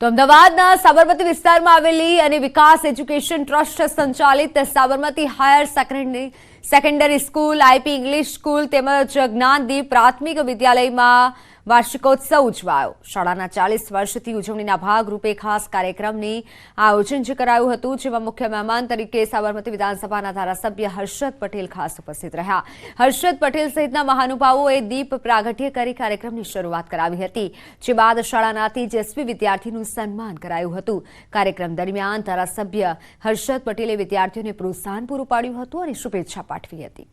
તો અમદાવાદના સાબરમતી વિસ્તારમાં આવેલી અને વિકાસ એજ્યુકેશન ટ્રસ્ટ સંચાલિત Sabarmati higher secondary secondary school IP English school તેમજ જ્ઞાનદીપ પ્રાથમિક વિદ્યાલયમાં વાર્ષિકોત્સવ ઉજવાયો. શાળાના ચાલીસ વર્ષથી ઉજવણીના ભાગરૂપે ખાસ કાર્યક્રમની આયોજન જે કરાયું હતું, જેમાં મુખ્ય મહેમાન તરીકે સાબરમતી વિધાનસભાના ધારાસભ્ય હર્ષદ પટેલ ખાસ ઉપસ્થિત રહ્યા. હર્ષદ પટેલ સહિતના મહાનુભાવોએ દીપ પ્રાગટ્ય કરી કાર્યક્રમની શરૂઆત કરાવી હતી, જે બાદ શાળાના તેજસ્વી વિદ્યાર્થીનું સન્માન કરાયું હતું. કાર્યક્રમ દરમિયાન ધારાસભ્ય હર્ષદ પટેલે વિદ્યાર્થીઓને પ્રોત્સાહન પૂરું પાડ્યું હતું અને શુભેચ્છા પાઠવી હતી.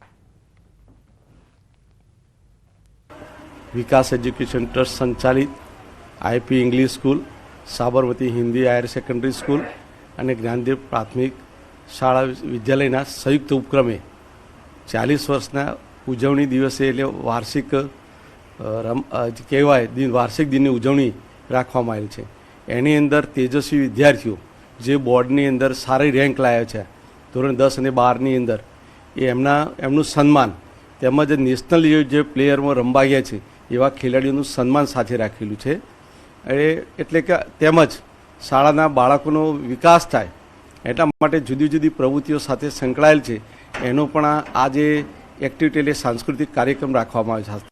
વિકાસ એજ્યુકેશન ટ્રસ્ટ સંચાલિત IP English school, Sabarmati Hindi higher secondary school અને જ્ઞાનદેવ પ્રાથમિક શાળા વિદ્યાલયના સંયુક્ત ઉપક્રમે ચાલીસ વર્ષના ઉજવણી દિવસે એટલે વાર્ષિક રમ કહેવાય દિન, વાર્ષિક દિનની ઉજવણી રાખવામાં આવેલ છે. એની અંદર તેજસ્વી વિદ્યાર્થીઓ જે બોર્ડની અંદર સારી રેન્ક લાવ્યા છે, ધોરણ દસ અને બારની અંદર, એ એમના, એમનું સન્માન તેમજ નેશનલ જે પ્લેયરમાં રમવા ગયા છે એવા ખેલાડીઓનું સન્માન સાથે રાખેલું છે. એ એટલે કે તેમજ શાળાના બાળકોનો વિકાસ થાય, એટલા માટે જુદી જુદી પ્રવૃત્તિઓ સાથે સંકળાયેલ છે. એનો પણ આ- જે એક્ટિવિટી એટલે સાંસ્કૃતિક કાર્યક્રમ રાખવામાં આવે છે.